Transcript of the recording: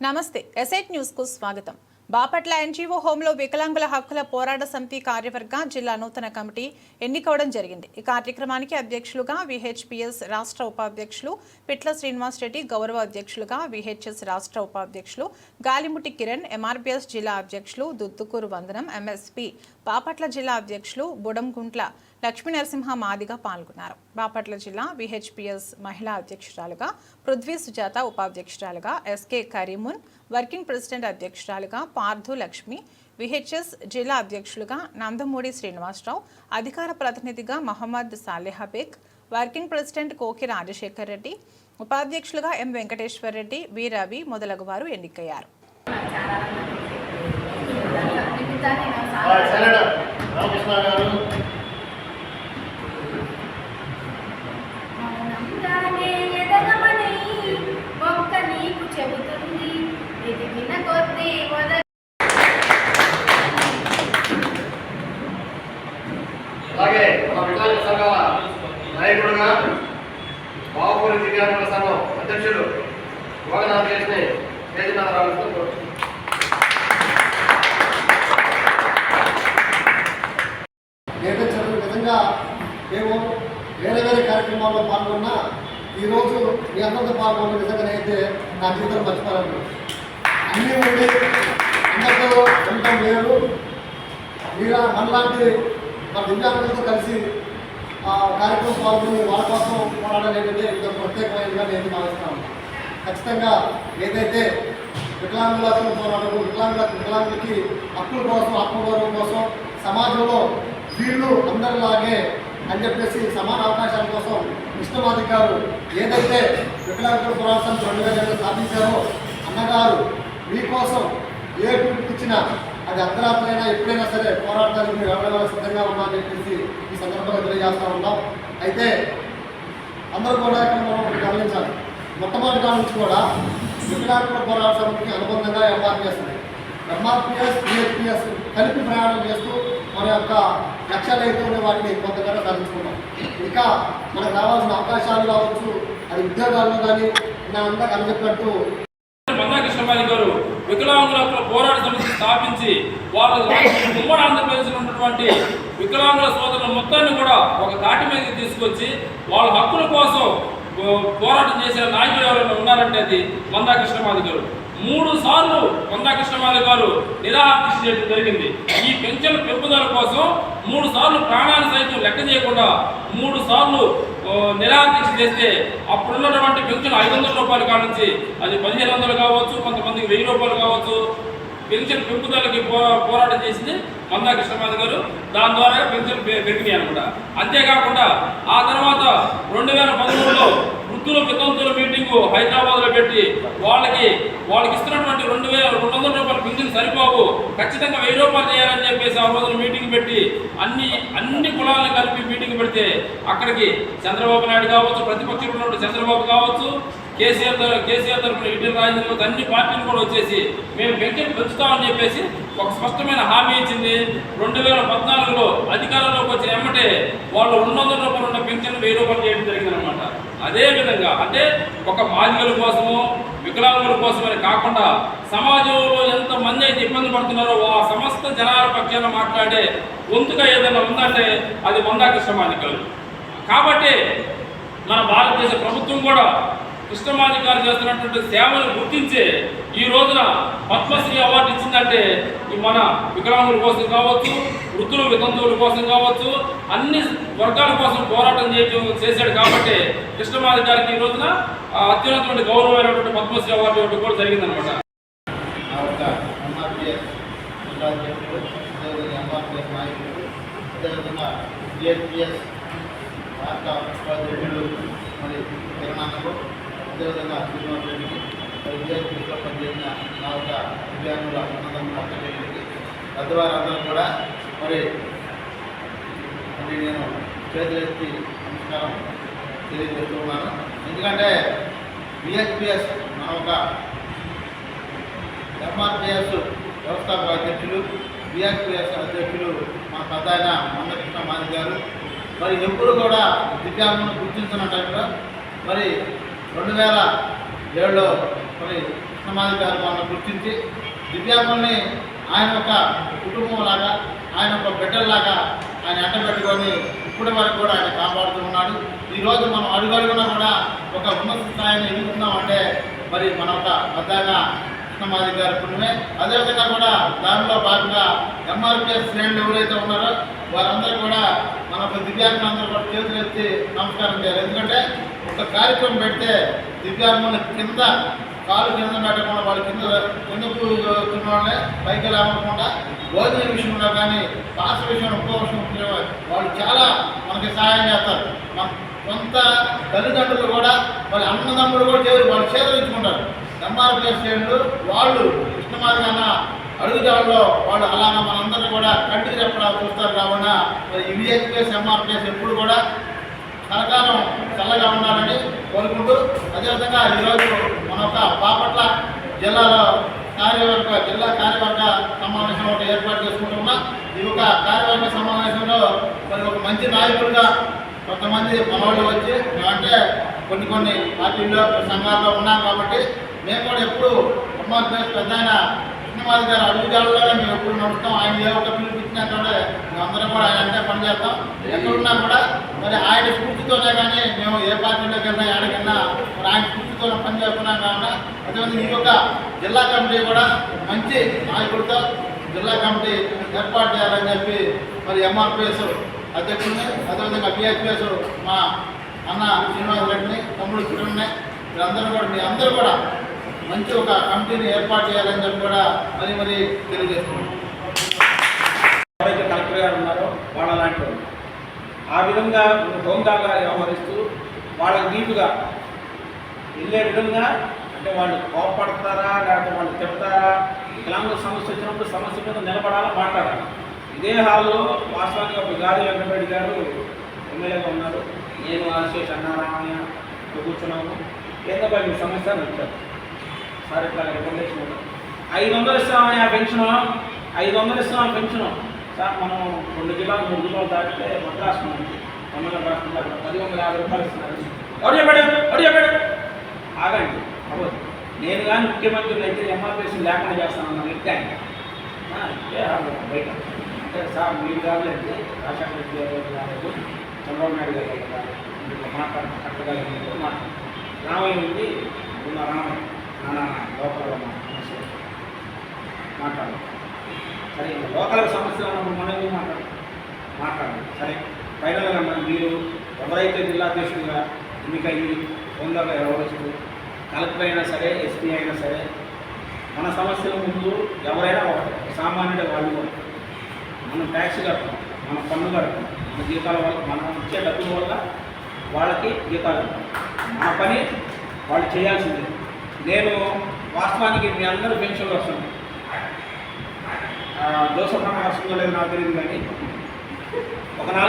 నమస్తే ఎసైట్ న్యూస్కు స్వాగతం. బాపట్ల ఎన్జీఓ హోంలో వికలాంగుల హక్కుల పోరాట సమితి కార్యవర్గ జిల్లా నూతన కమిటీ ఎన్నికవడం జరిగింది. ఈ కార్యక్రమానికి అధ్యక్షులుగా విహెచ్పిఎస్ రాష్ట్ర ఉపాధ్యక్షులు పిట్ల శ్రీనివాస్ రెడ్డి గౌరవ అధ్యక్షులుగా విహెచ్ఎస్ రాష్ట్ర ఉపాధ్యక్షులు గాలిముటి కిరణ్ ఎంఆర్బిఎస్ జిల్లా అధ్యక్షులు దుద్దుకూరు వందనం ఎంఎస్పి బాపట్ల జిల్లా అధ్యక్షులు బుడంగుంట్ల లక్ష్మీ నరసింహ మాదిగా పాల్గొన్నారు. బాపట్ల జిల్లా విహెచ్పిఎస్ మహిళా అధ్యక్షురాలుగా పృథ్వీ సుజాత ఉపాధ్యక్షురాలుగా ఎస్కే కరీమున్ వర్కింగ్ ప్రెసిడెంట్ అధ్యక్షురాలుగా పార్థు లక్ష్మి విహెచ్ఎస్ జిల్లా అధ్యక్షులుగా నందమూడి శ్రీనివాసరావు అధికార ప్రతినిధిగా మహమ్మద్ సాలెహబేగ్ వర్కింగ్ ప్రెసిడెంట్ కోకి రాజశేఖర్ రెడ్డి ఉపాధ్యక్షులుగా ఎం వెంకటేశ్వర్ రెడ్డి వి రవి మొదలగు వారు ఎన్నికయ్యారు. విధంగా మేము వేరే వేరే కార్యక్రమాల్లో పాల్గొన్నా ఈరోజు మీ అందరితో పాల్గొన్న నిజంగానైతే నా జీవితం మర్చిపోయాను అన్నీ ఉండి అందరితో ఉండటం లేదు. మీరా మనలాంటి మన దివ్యాంగులతో కలిసి ఆ కార్యక్రమం పాల్గొని వాళ్ళ కోసం పోరాడనేది ఇది ప్రత్యేకమైనదిగా నేను భావిస్తాను. ఖచ్చితంగా ఏదైతే వికలాంగులతో పోరాటము వికలాంగుల వికలాంగులకి హక్కుల కోసం ఆత్మగౌరవం కోసం సమాజంలో స్త్రీలు అందరిలాగే అని చెప్పేసి సమాన అవకాశాల కోసం కృష్ణమాధికారు ఏదైతే వికలాంగుల పోరాటం రెండు వేల ఏళ్ళు స్థాపించారో అన్నగారు మీకోసం ఏ పిలుపు ఇచ్చినా అది అర్ధరాత్రైనా ఎప్పుడైనా సరే పోరాటానికి మీరు ఎవరైనా సిద్ధంగా ఉన్నారని చెప్పేసి ఈ సందర్భంగా తెలియజేస్తా ఉన్నాం. అయితే అందరూ కూడా ఇక్కడ మనం ఒకటి గమనించాలి. మొట్టమొదటిగా నుంచి కూడా వికలాంగుల పోరాట సమితికి అనుబంధంగా ఎంఆర్పిఎస్ ఎంఆర్పిఎస్ బిహెచ్పిఎస్ కలిపి ప్రయాణం చేస్తూ మన యొక్క లక్ష్యాలు అయితేనే వాటిని కొంతగా సాధించుకున్నాం. ఇంకా మనకు రావాల్సిన అవకాశాలు కావచ్చు అది ఉద్యోగాల్లో కానీ నా అంతా కనిపెట్టినట్టు మందాకృష్ణమాలి గారు వికలాంగుల హక్కుల పోరాట సమితి స్థాపించి వాళ్ళ ఉమ్మడి ఆంధ్రప్రదేశ్లో ఉన్నటువంటి వికలాంగుల సోదరుల మొత్తాన్ని కూడా ఒక తాటి మీద తీసుకొచ్చి వాళ్ళ హక్కుల కోసం పో- పోరాటం చేసే నాయకులు ఎవరైనా ఉన్నారంటే అది మందాకృష్ణమాది గారు. మూడు సార్లు మందాకృష్ణమాలి గారు నిరాకృషి చేయడం జరిగింది. ఈ పెన్షన్ పెంపుదల కోసం మూడు సార్లు ప్రాణాన్ని సైతం లెక్క చేయకుండా మూడు సార్లు నిరాకరించి నిరాకృషి చేస్తే అప్పుడున్నటువంటి పెన్షన్ ఐదు వందల రూపాయలు కాడ నుంచి అది పదిహేను వందలు కావచ్చు కొంతమందికి వెయ్యి రూపాయలు కావచ్చు. పెన్షన్ పెంపుదలకి పోరా పోరాటం చేసింది మందా కృష్ణమాధ గారు. దాని ద్వారా పెన్షన్ పెరిగినాయి అనమాట అంతేకాకుండా ఆ తర్వాత రెండు వేల పదమూడులో వృద్ధుల వితంతుల మీటింగు హైదరాబాద్లో పెట్టి వాళ్ళకి వాళ్ళకి ఇస్తున్నటువంటి రెండు వేల రెండు వందల రూపాయలు పెన్షన్ సరిపోవు ఖచ్చితంగా వెయ్యి రూపాయలు చేయాలని చెప్పేసి ఆ రోజున మీటింగ్ పెట్టి అన్ని అన్ని కులాలను కలిపి మీటింగ్ పెడితే అక్కడికి చంద్రబాబు నాయుడు కావచ్చు ప్రతిపక్షంలో చంద్రబాబు కావచ్చు కేసీఆర్ కేసీఆర్ తరఫున ఈటెల రాజేంద్ర అన్ని పార్టీలు కూడా వచ్చేసి మేము పెన్షన్ పెంచుతామని చెప్పేసి ఒక స్పష్టమైన హామీ ఇచ్చింది. రెండు వేల పద్నాలుగులో అధికారంలోకి వచ్చిన ఎమ్మటే వాళ్ళు రెండు వందల రూపాయలు ఉన్న పెన్షన్ వెయ్యి రూపాయలు చేయడం జరిగిందనమాట అదే విధంగా అంటే ఒక మాదిగల కోసము వికలాంగుల కోసమని కాకుండా సమాజంలో ఎంతమంది అయితే ఇబ్బంది పడుతున్నారో ఆ సమస్త జనాల పక్షాన మాట్లాడే గొంతుగా ఏదైనా ఉందంటే అది మందాకృష్ణ మాదికలు కాబట్టి మన భారతదేశ ప్రభుత్వం కూడా కృష్ణమాధికారు చేస్తున్నటువంటి సేవలు గుర్తించే ఈ రోజున పద్మశ్రీ అవార్డు ఇచ్చిందంటే మన వికలాంగుల కోసం కావచ్చు వృద్ధులు వితంతువుల కోసం కావచ్చు అన్ని వర్గాల కోసం పోరాటం చేయడం చేశాడు కాబట్టి కృష్ణమాధికారికి ఈ రోజున అత్యున్నతమైన గౌరవమైనటువంటి పద్మశ్రీ అవార్డు ఇవ్వడం కూడా జరిగిందనమాట అదేవిధంగా మరి అదేవిధంగా శ్రీనివాస్ రెడ్డికి మరి పనిచేసిన నా యొక్క దివ్యాంగుల అన్నదమ్ముల అక్కడికి పెద్దవారందరూ కూడా మరి మరి నేను చేతులెత్తి నమస్కారం తెలియజేస్తున్నాను. ఎందుకంటే బిఎస్పిఎస్ నా ఒక ఎంఆర్పిఎస్ వ్యవస్థాపక అధ్యక్షులు బిఆర్పిఎస్ అధ్యక్షులు మా పెద్ద ఆయన మందకృష్ణ మాది గారు. మరి ఎప్పుడు కూడా దివ్యాంగులను గుర్తించిన టైంలో మరి రెండు వేల ఏడులో మరి కృష్ణ కృష్ణమాధికారి వాళ్ళని గుర్తించి దివ్యాంగుల్ని ఆయన ఒక కుటుంబం లాగా ఆయన ఒక బిడ్డల్లాగా ఆయన ఎంట పెట్టుకొని ఇప్పటి వరకు కూడా ఆయన కాపాడుతూ ఉన్నాడు. ఈరోజు మనం అడుగడుగునా కూడా ఒక ఉన్నత స్థాయిని ఎదుగుతున్నామంటే మరి మన ఒక పెద్దగా కృష్ణమాది గారి పుణ్యమే అదేవిధంగా కూడా దానిలో భాగంగా ఎంఆర్పిఎస్ శ్రేణులు ఎవరైతే ఉన్నారో వారందరూ కూడా మన ఒక దివ్యాంగులందరూ కూడా చేతులు ఎత్తి నమస్కారం చేయాలి. ఎందుకంటే ఒక కార్యక్రమం పెడితే దివ్యాంగుల కింద కాలు కింద పెట్టకుండా వాళ్ళ కింద కిందకు వాళ్ళే పైకి లేకుండా భోజన విషయంలో కానీ పాస విషయంలో ఇంకో వాళ్ళు చాలా మనకి సహాయం చేస్తారు. మన కొంత తల్లిదండ్రులు కూడా వాళ్ళ అన్నదమ్ములు కూడా చేరు వాళ్ళు చేతులు ఇచ్చుకుంటారు ఎంఆర్పిఎస్ శ్రేణులు వాళ్ళు కృష్ణమారి అన్న అడుగుజాడలో వాళ్ళు అలాగా మనందరూ కూడా కంటికి చెప్పడానికి చూస్తారు కావున మరి విహెచ్పిఎస్ ఎంఆర్పిఎస్ ఎప్పుడు కూడా కలకాలం చల్లగా ఉండాలని కోరుకుంటూ అదేవిధంగా ఈరోజు మన యొక్క బాపట్ల జిల్లాలో కార్యవర్గ జిల్లా కార్యవర్గ సమావేశం ఒకటి ఏర్పాటు చేసుకుంటున్నా ఈ యొక్క కార్యవర్గ సమావేశంలో మరి ఒక మంచి నాయకులుగా కొంతమంది మనవాళ్ళు వచ్చి అంటే కొన్ని కొన్ని పార్టీల్లో సంఘాల్లో ఉన్నాం కాబట్టి మేము కూడా ఎప్పుడు ఉమ్మడి పెద్ద ఆయన గారు అడుగుజాడలోనే మేము ఎప్పుడు నడుస్తాం. ఆయన ఏ ఒక్క పిలిపించినా కూడా అందరం కూడా ఆయన అంటే పనిచేస్తాం ఎక్కడున్నా కూడా మరి ఆయన స్ఫూర్తితోనే కానీ మేము ఏ పార్టీలోకి వెళ్ళినా ఎక్కడికన్నా మరి ఆయన స్ఫూర్తితోనే పనిచేస్తున్నాం కావున అదేవిధంగా ఈ యొక్క జిల్లా కమిటీ కూడా మంచి నాయకుడితో జిల్లా కమిటీ ఏర్పాటు చేయాలని చెప్పి మరి ఎంఆర్పిఎస్ అధ్యక్షుడిని అదేవిధంగా పిహెచ్పిఎస్ మా అన్న శ్రీనివాస్ రెడ్డిని తమ్ముడు కిరణ్ని మీరందరూ కూడా మీ అందరూ కూడా మంచి ఒక కమిటీని ఏర్పాటు చేయాలని చెప్పి కూడా మరి మరి తెలియజేస్తున్నాం. ఎవరైతే కలెక్టర్ గారు ఉన్నారో వాళ్ళ లాంటి ఆ విధంగా హోందాగా వ్యవహరిస్తూ వాళ్ళకి నీటుగా వెళ్ళే విధంగా అంటే వాళ్ళు కోపడతారా లేకపోతే వాళ్ళు చెప్తారా వికలాంగుల సమస్య వచ్చినప్పుడు సమస్య మీద నిలబడాలా మాట్లాడాలి? ఇదే హాల్లో వాస్తవానికి ఒక గాలి వెంకటరెడ్డి గారు ఎమ్మెల్యేగా ఉన్నారు. నేను ఆశేష్ అన్నారామయ్య కూర్చున్నాము ఏంటో మీ సమస్య అని వచ్చారు సార్ ఇట్లా రికమెండేషన్ ఐదు వందలు ఇస్తామని ఆ పెన్షన్ ఐదు వందలు ఇస్తాం ఆ పెన్షన్. సార్ మనం రెండు జిల్లాలు మూడు జిల్లాలు దాటితే మద్రాసు నుంచి తమిళనాడు రాష్ట్రంలో అక్కడ పది వందల యాభై రూపాయలు ఇస్తున్నారు. ఎవరు చెప్పాడు ఎవరు చెప్పాడు. ఆగండి అవ్వదు. నేను కానీ ముఖ్యమంత్రులు అయితే ఎంఆర్పీఎస్ లేకుండా చేస్తానన్న వ్యక్తి ఆయన. బయట. అంటే సార్ మీరు కాదులేండి. రాజశేఖర రెడ్డి గారు కాలేదు. చంద్రబాబు నాయుడు గారు కాదు మాట్లాడుతున్నారు మాట్లాడు మాట్లాడు రామయ్య ఉంది ఉన్న రామయ్య. మన లోకల్ ఉన్న సమస్య మాట్లాడు. సరే లోకల్ సమస్యలు ఉన్నప్పుడు మనం ఏం మాట్లాడు. సరే ఫైనల్గా మనం మీరు ఎవరైతే జిల్లా అధ్యక్షుడిగా ఎన్నికయ్యి హోందాగా వ్యవహరిస్తూ కలెక్టర్ అయినా సరే ఎస్పీ అయినా సరే మన సమస్యల ముందు ఎవరైనా ఒకటి సామాన్యుడే వాళ్ళు మనం ట్యాక్స్ కడతాం మన పన్ను కడతాం మన జీతాల వల్ల మనం ఇచ్చే డబ్బుల వల్ల వాళ్ళకి జీతాలు మన పని వాళ్ళు చేయాల్సిందే. నేను వాస్తవానికి మీ అందరూ పెన్షన్లు వస్తుంది దోష వస్తుందో లేదో నాకు తెలియదు కానీ ఒక నాలుగు